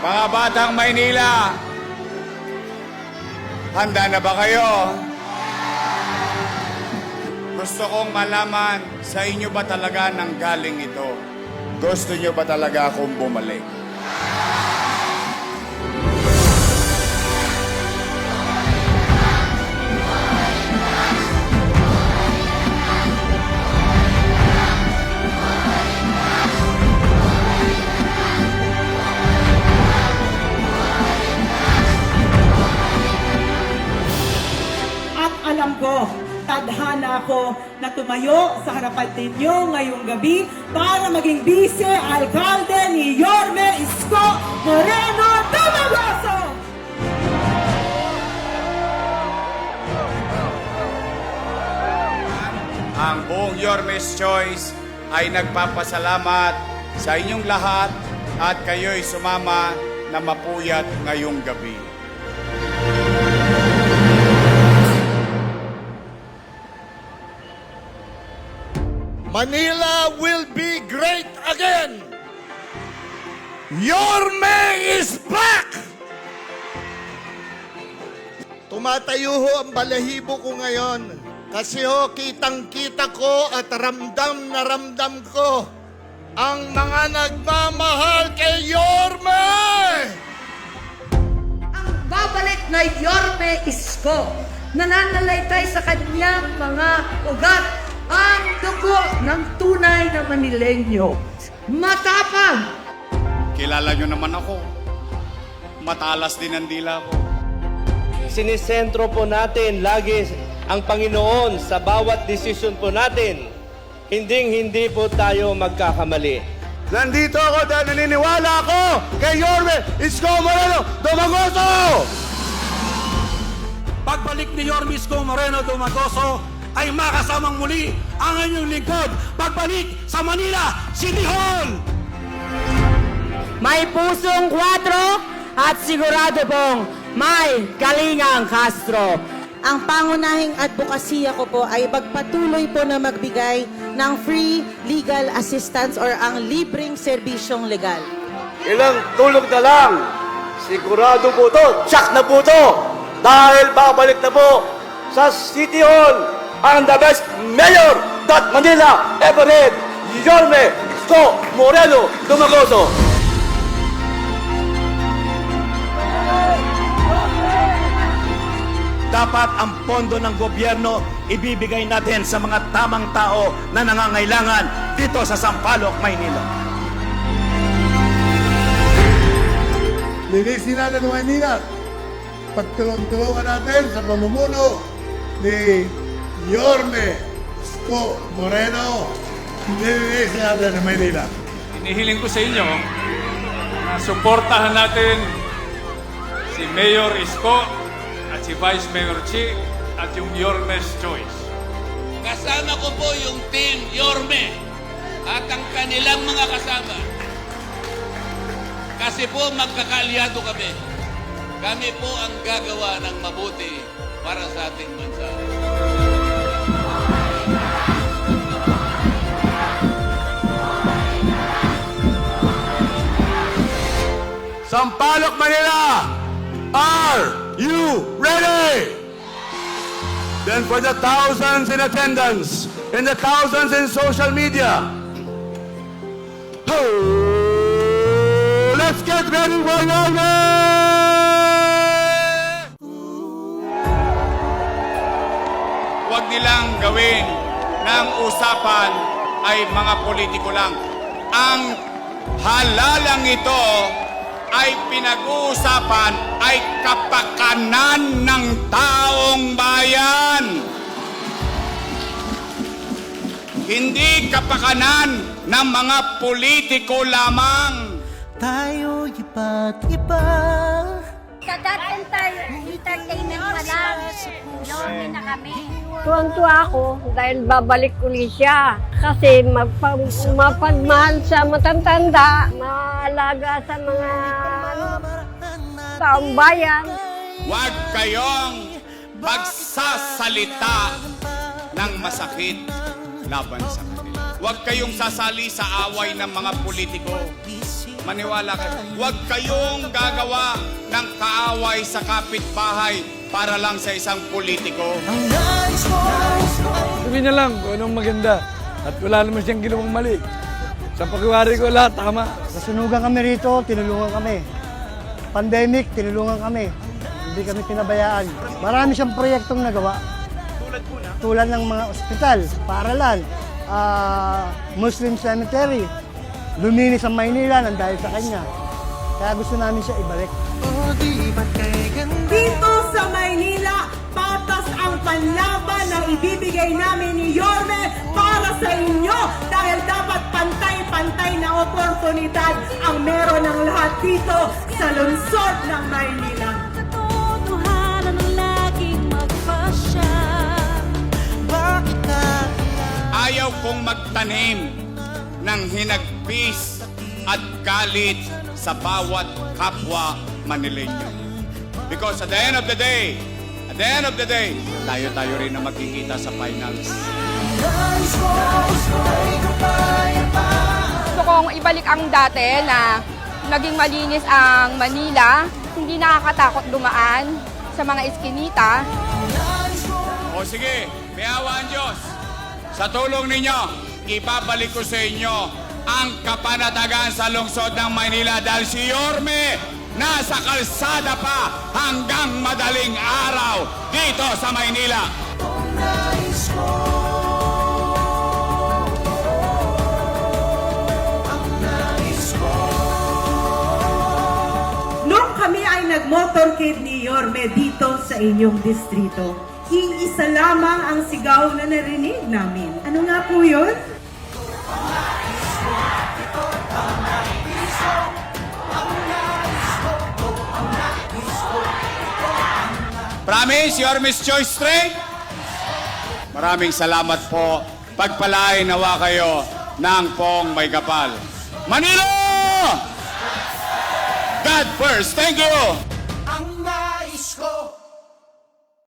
Mga batang Maynila, handa na ba kayo? Gusto kong malaman sa inyo ba talaga nang galing ito? Gusto nyo ba talaga akong bumalik? Tadhana ako na tumayo sa harapan ninyo ngayong gabi para maging vice-alcalde ni Yorme Isko Moreno Dumagoso! Ang buong Yormes Choice ay nagpapasalamat sa inyong lahat at kayo'y sumama na mapuyat ngayong gabi. Manila will be great again. Yorme is back! Tumatayo ho ang balahibo ko ngayon. Kasi ho, kitang-kita ko at ramdam na ramdam ko ang mga nagmamahal kay Yorme! Ang babalik na Yorme Isko, nananalaytay sa kanyang mga ugat ang dugo ng tunay na Manilenyo. Matapang, Kilala nyo naman ako. Matalas din ang dila ko. sinisentro po natin lagi ang Panginoon sa bawat desisyon po natin. Hinding-hindi po tayo magkakamali. Nandito ako dahil naniniwala ako kay Yorme Isko Moreno Domagoso! Pagbalik ni Yormis Kong Moreno Dumagoso ay makasamang muli ang inyong lingkod pagbalik sa Manila City Hall! May pusong 4 at sigurado pong may kalingang Castro. Ang pangunahing advokasya ko po ay magpatuloy po na magbigay ng free legal assistance or ang libreng serbisyong legal. Ilang tulog na lang, sigurado po to, tsak na po to, dahil babalik na po sa City Hall ang the best mayor that Manila ever had, Yorme Isko Moreno Dumagoso. Dapat ang pondo ng gobyerno ibibigay natin sa mga tamang tao na nangangailangan dito sa Sampaloc, Maynila. Linisin natin ang Maynila. Pagtulong-tulungan natin sa pamumuno ni Yorme Isko Moreno. Linisin natin ang Maynila. Inihiling ko sa inyo na suportahan natin si Mayor Isko at si Vice Mayor Chi at yung Yormes Choice. Kasama ko po yung team Yorme at ang kanilang mga kasama. Kasi po magkakaalyado kami. Kami po ang gagawa ng mabuti para sa ating bansa. Sampaloc, Manila! Are you ready? Then for the thousands in attendance, and the thousands in social media, oh, let's get ready for Yorme! Huwag nilang gawin ng usapan ay mga politiko lang. Ang halalang ito ay pinag-uusapan ay kapakanan ng taong bayan. Hindi kapakanan ng mga politiko lamang. Tayo iba't iba. Sa dating tayo, entertainment pa lang. Yorme na kami. tuwang-tuwa ako dahil babalik uli siya. Kasi magpa- mapagmahal sa matatanda, maalaga sa mga taong bayan. Huwag kayong magsasalita ng masakit laban sa kanila. Huwag kayong sasali sa away ng mga politiko. Maniwala kayo. Huwag kayong gagawa ng kaaway sa kapitbahay para lang sa isang politiko. Sabi niya lang kung anong maganda. At wala naman siyang ginawang mali. Sa pagkiwari ko lahat, tama. Nasunugan kami rito, tinulungan kami. Pandemic, tinulungan kami. Hindi kami pinabayaan. Marami siyang proyektong nagawa. Tulad po na? Tulad ng mga ospital, paaralan, ah, Muslim cemetery. Luminis ang Maynila nang dahil sa kanya. Kaya gusto namin siya ibalik. Dito sa Maynila, patas ang panlaban na ibibigay namin ni Yorme para sa inyo dahil dapat pantay-pantay na oportunidad ang meron ng lahat dito sa lungsod ng Maynila. Ayaw kong magtanim ng hinagpis at galit sa bawat kapwa Manileño. Because at the end of the day, at the end of the day, tayo-tayo rin na magkikita sa finals. Gusto kong ibalik ang dati na naging malinis ang Manila, hindi nakakatakot dumaan sa mga eskinita. O sige, may awa ang Diyos. Sa tulong ninyo, ibabalik ko sa inyo ang kapanatagan sa lungsod ng Maynila dahil si Yorme nasa kalsada pa hanggang madaling araw dito sa Maynila. Nung kami ay nag-motorcade ni Yorme dito sa inyong distrito, iisa lamang ang sigaw na narinig namin. Ano nga po yun? Promise, Yorme's Choice Straight? Maraming salamat po. Pagpalain nawa kayo ng pong may kapal. Manila! God first. Thank you!